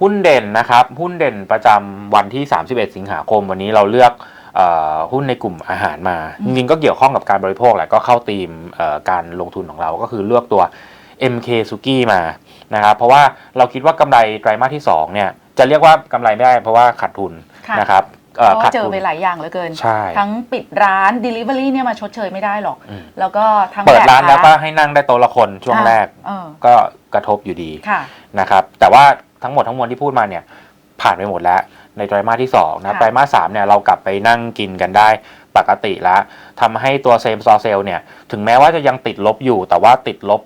หุ้นเด่นนะครับ หุ้นเด่นประจำวันที่ 31 สิงหาคม วันนี้เราเลือกเออหุ้นในกลุ่มอาหารมาอืจมริงๆก็เกี่ยวข้องกับการบริโภคแหละก็เข้าธีมเอ่อการลงทุนของเราก็คือเลือกตัว MK s u k i มานะครับเพราะว่าเราคิดว่ากำไรไตรมาสที่2เนี่ยจะเรียกว่ากำไรไม่ได้เพราะว่าขาดทุนค่ะนะครับเพราะขาว่าดเจอทุนไปหลายอย่างเหลือเกินใช่ทั้งปิดร้าน Delivery เนี่ยมาชดเชยไม่ได้หรอกอืมแล้วก็ทั้งเปิดร้านบแล้วก็ค้ให้นั่งได้โต๊ะละคนช่วงแรกเออก็ กระทบอยู่ดีค่ะนะครับ แต่ว่าทั้งหมดทั้งมวลที่พูดมาเนี่ยผ่านไปหมดแล้วในไตรมาสที่2นะค่ะไตรมาสสามเนี่ยเรากลับไปนั่งกินกันได้ปกติแล้วทำให้ตัวเซมซอเซลเนี่ยถึงแม้ว่าจะยังติดลบอยู่ แต่ว่าติดลบ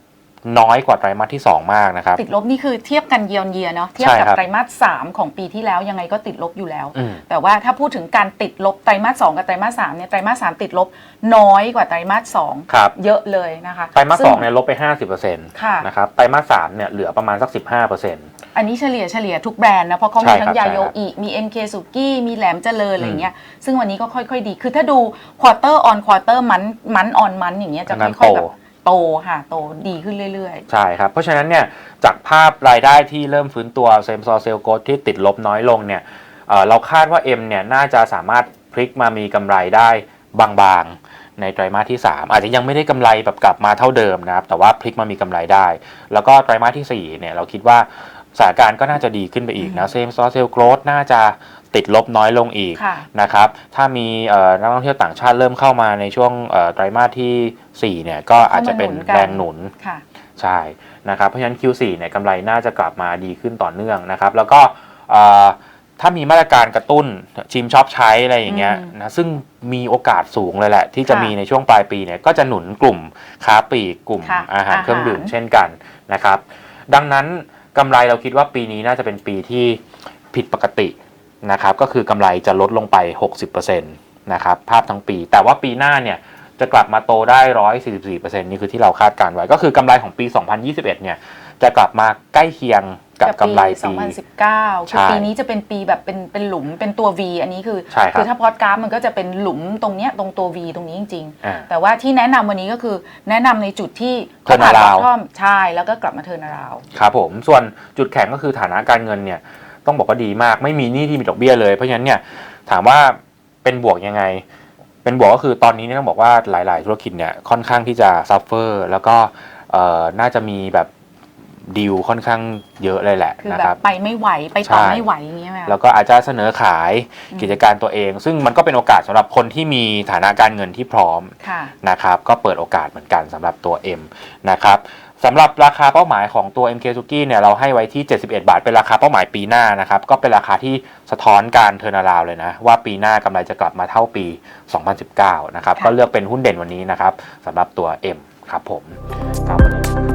น้อยกว่าไตรมาสที่ 2 มากนะครับ ติดลบนี่คือเทียบกันเยียนเยียเนาะเทียบใช่กับครับไตรมาสสามของปีที่แล้วยังไงก็ติดลบอยู่แล้วอืมแต่ว่าถ้าพูดถึงการติดลบไตรมาสสองกับไตรมาสสามเนี่ยไตรมาสสามติดลบน้อยกว่าไตรมาสสองครับเยอะเลยนะคะไตรมาสซึ่สองเนี่ยลบไป 50%ค่ะนะครับไตรมาสสามเนี่ยเหลือประมาณสัก 15%อันนี้เฉลี่ยเฉลี่ยทุกแบรนด์นะเพราะเขาใช่มีครับทั้งยาใช่โยครับอิมี MK สุกี้มีแหลมเจริญอะไรเงี้ยซึ่งวันนี้ก็ค่อยๆดี คือถ้าดูควอเตอร์ออนควอเตอร์มันมันออนมันอย่างเงี้ยจะอันนั้นค่อยๆโตแบบ โตค่ะโตดีขึ้นเรื่อย ใช่ครับ เพราะฉะนั้นเนี่ยจากภาพรายได้ที่เริ่มฟื้นตัวเซมซอเซลโกดที่ติดลบน้อยลงเนี่ยเอ่อเราคาดว่า M เนี่ยน่าจะสามารถพลิกมามีกำไรได้บางๆ ในไตรมาสที่ 3 อาจจะยังไม่ได้กำไรแบบกลับมาเท่าเดิมนะครับ แต่ว่าพลิกมามีกำไรได้ แล้วก็ไตรมาสที่4เนี่ยเราคิดว่า สถานการณ์ก็น่าจะดีขึ้นไปอีกนะเซมซอเซลโกดน่าจะติดลบน้อยลงอีกๆค่ะนะครับ ถ้ามีเอ่อนักท่องเที่ยวต่างชาติเริ่มเข้ามาในช่วงเอ่อไตรมาสทีสี่4เนี่ยก็อาจจะเป็นเข้ามาหนุนกันแรงหนุนค่ะใช่นะครับ เพราะฉะนั้น Q4 เนี่ยกำไรน่าจะกลับมาดีขึ้นต่อเนื่องนะครับ แล้วก็เอ่อถ้ามีมาตรการกระตุ้นชิมช็อปใช้อะไรอย่างเงี้ยอืมนะซึ่งมีโอกาสสูงเลยแหละ ที่จะค่ะมีในช่วงปลายปีเนี่ยก็จะหนุนกลุ่มค้าปลีกกลุ่มค่ะอาหารอาหารเครื่องดื่มเช่นกันนะครับ ดังนั้น กำไรเราคิดว่าปีนี้น่าจะเป็นปีที่ผิดปกตินะครับก็คือกำไรจะลดลงไป 60%นะครับภาพทั้งปี แต่ว่าปีหน้าเนี่ยจะกลับมาโตได้ 144%นี่คือที่เราคาดการไว้ ก็คือกำไรของปี 2021 เนี่ยจะกลับมาใกล้เคียง กับกำไรปี 2019ใช่คือปีนี้จะเป็นปีแบบเป็นเป็นหลุมเป็นตัว V อันนี้คือใช่ครับคือถ้าพอดกราฟมันก็จะเป็นหลุมตรงเนี้ยตรงตัว V ตรงนี้จริง ๆ อ่า แต่ว่าที่แนะนำวันนี้ก็คือแนะนำในจุดที่เทิร์นอาผ่ราวด์บอททอมใช่แล้วก็กลับมาเทิร์นาราวด์ครับผมส่วนจุดแข็งก็คือฐานะการเงินเนี่ยต้องบอกว่าดีมากไม่มีหนี้ที่มีดอกเบี้ยเลย เพราะฉะนั้นเนี่ยถามว่าเป็นบวกยังไง เป็นบวกก็คือตอนนี้เนี่ยต้องบอกว่าหลาย ๆ ธุรกิจเนี่ยค่อนข้างที่จะซัฟเฟอร์แล้วก็เอ่อน่าจะมีแบบ ดีลค่อนข้างเยอะเลยแหละคือนะแบครับบ ไปไม่ไหวไปต่อใช่ ไม่ไหวอย่างเงี้ยไหมคะแล้วก็อาจจะเสนอขายอืม กิจการตัวเอง ซึ่งมันก็เป็นโอกาสสำหรับคนที่มีฐานะการเงินที่พร้อมค่ะ นะครับ ก็เปิดโอกาสเหมือนกันสำหรับตัว M นะครับสำหรับราคาเป้าหมายของตัว MK s u k i เนี่ยเราให้ไว้ที่ 71 บาท เป็นราคาเป้าหมายปีหน้านะครับ ก็เป็นราคาที่สะท้อนการเทอร์นาราวเลยนะ ว่าปีหน้ากำไรจะกลับมาเท่าปี 2019 นะครับ ค่ะ ก็เลือกเป็นหุ้นเด่นวันนี้นะครับสำหรับตัว M ครับผมครับวันนี้